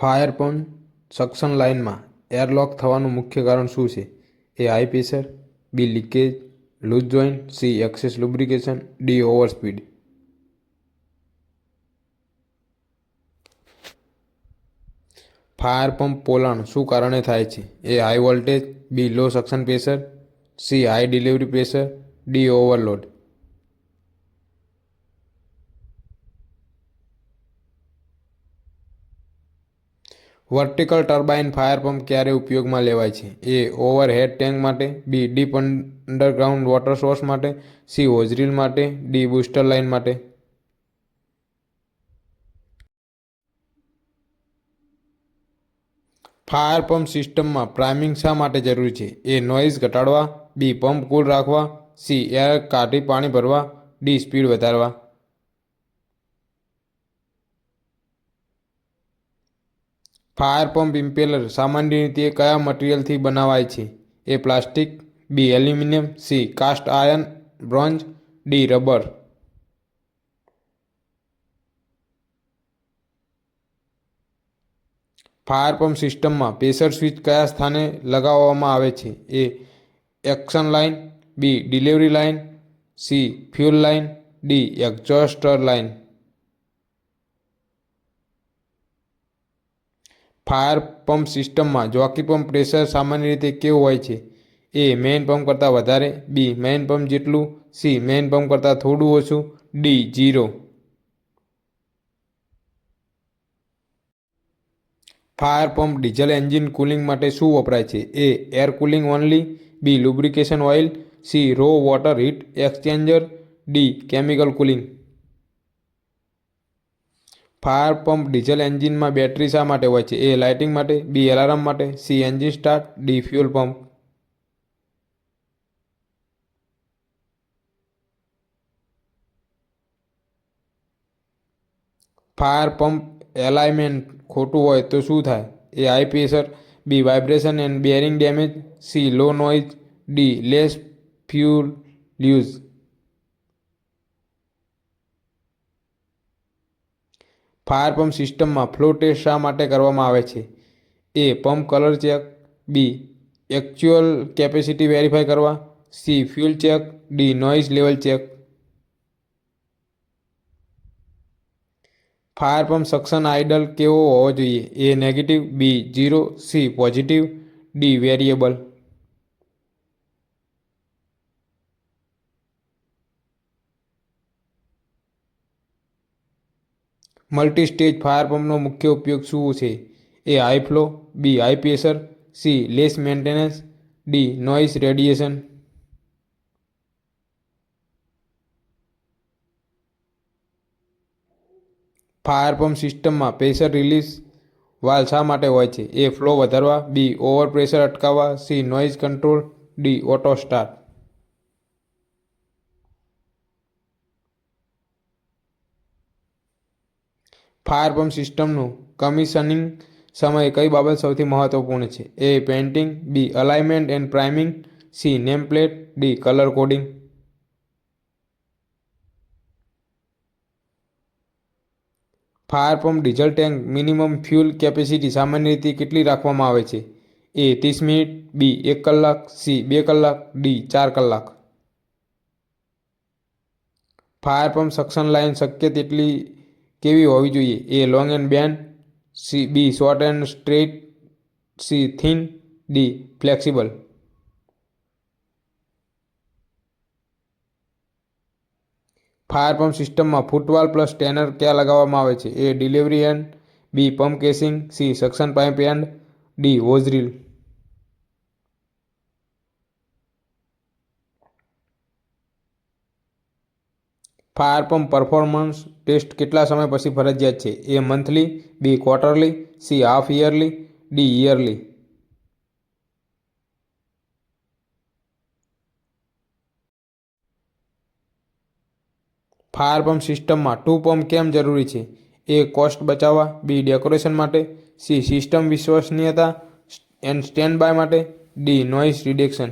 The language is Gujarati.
ફાયર પંપ સક્શન લાઇનમાં એરલોક થવાનું મુખ્ય કારણ શું છે A high pressure B leakage loose joint C excess lubrication D over speed fire pump પોલાણ શું કારણે થાય છે A high voltage B low suction pressure C high delivery pressure D overload vertical turbine fire pump ક્યારે ઉપયોગમાં લેવાય છે એ ઓવરહેડ ટેન્ક માટે B deep underground water source માટે સી હોઝરીલ માટે ડી બુસ્ટર લાઇન માટે ફાયર પંપ સિસ્ટમમાં પ્રાઇમિંગ શા માટે જરૂરી છે એ નોઇઝ ઘટાડવા બી પંપ કુલ રાખવા સી એર કાઢી પાણી ભરવા ડી સ્પીડ વધારવા ફાયર પંપ ઇમ્પેલર સામાન્ય રીતે કયા મટિરિયલથી બનાવાય છે A plastic B aluminium C cast iron bronze D rubber fire pump સિસ્ટમમાં પ્રેશર સ્વિચ કયા સ્થાને લગાવવામાં આવે છે A action line B delivery line C fuel line D exhauster line fire pump સિસ્ટમમાં જોકી પંપ પ્રેશર સામાન્ય રીતે કેવું હોય છે એ મેઇન પંપ કરતાં વધારે બી મેઇન પંપ જેટલું સી મેઇન પંપ કરતાં થોડું ઓછું D zero fire pump diesel engine cooling માટે શું વપરાય છે A air cooling only B lubrication oil C raw water heat exchanger D chemical cooling fire pump diesel એન્જિનમાં બેટરી શા માટે હોય છે એ લાઇટિંગ માટે બી એલાર્મ માટે C engine start D fuel pump fire pump alignment ખોટું હોય તો શું થાય એ high pressure B vibration and bearing damage C low noise D less fuel use fire pump સિસ્ટમમાં ફ્લો ટેસ્ટ શા માટે કરવામાં આવે છે A pump colour check B actual capacity verify કરવા C fuel check D noise level check fire pump suction idle કેવો હોવો જોઈએ A negative B zero C positive D variable multi stage fire પંપનો મુખ્ય ઉપયોગ શું છે A high flow B high pressure C less maintenance D noise radiation fire pump સિસ્ટમમાં પ્રેશર રિલીઝ વાલ શા માટે હોય છે એ ફ્લો વધારવા બી ઓવર પ્રેશર અટકાવવા C noise control D auto start fire pump સિસ્ટમનું કમિશનિંગ સમયે કઈ બાબત સૌથી મહત્વપૂર્ણ છે A painting B alignment and priming C name plate D colour coding fire pump diesel tank minimum fuel capacity સામાન્ય રીતે કેટલી રાખવામાં આવે છે એ ત્રીસ મિનિટ બી એક કલાક સી બે કલાક ડી ચાર કલાક ફાયર પંપ સક્શન લાઇન શક્ય તેટલી કેવી હોવી જોઈએ A long and bend C B short and straight C thin D flexible fire pump સિસ્ટમમાં ફૂટવાલ પ્લસ ટેનર ક્યાં લગાવવામાં આવે છે A delivery end B pump casing C suction pipe end D hose reel fire pump performance test કેટલા સમય પછી ફરજિયાત છે A monthly B quarterly C half yearly D yearly fire pump સિસ્ટમમાં ટુ પંપ કેમ જરૂરી છે એ કોસ્ટ બચાવવા બી ડેકોરેશન માટે સી સિસ્ટમ વિશ્વસનીયતા એન્ડ સ્ટેન્ડ બાય માટે ડી નોઇસ રિડક્શન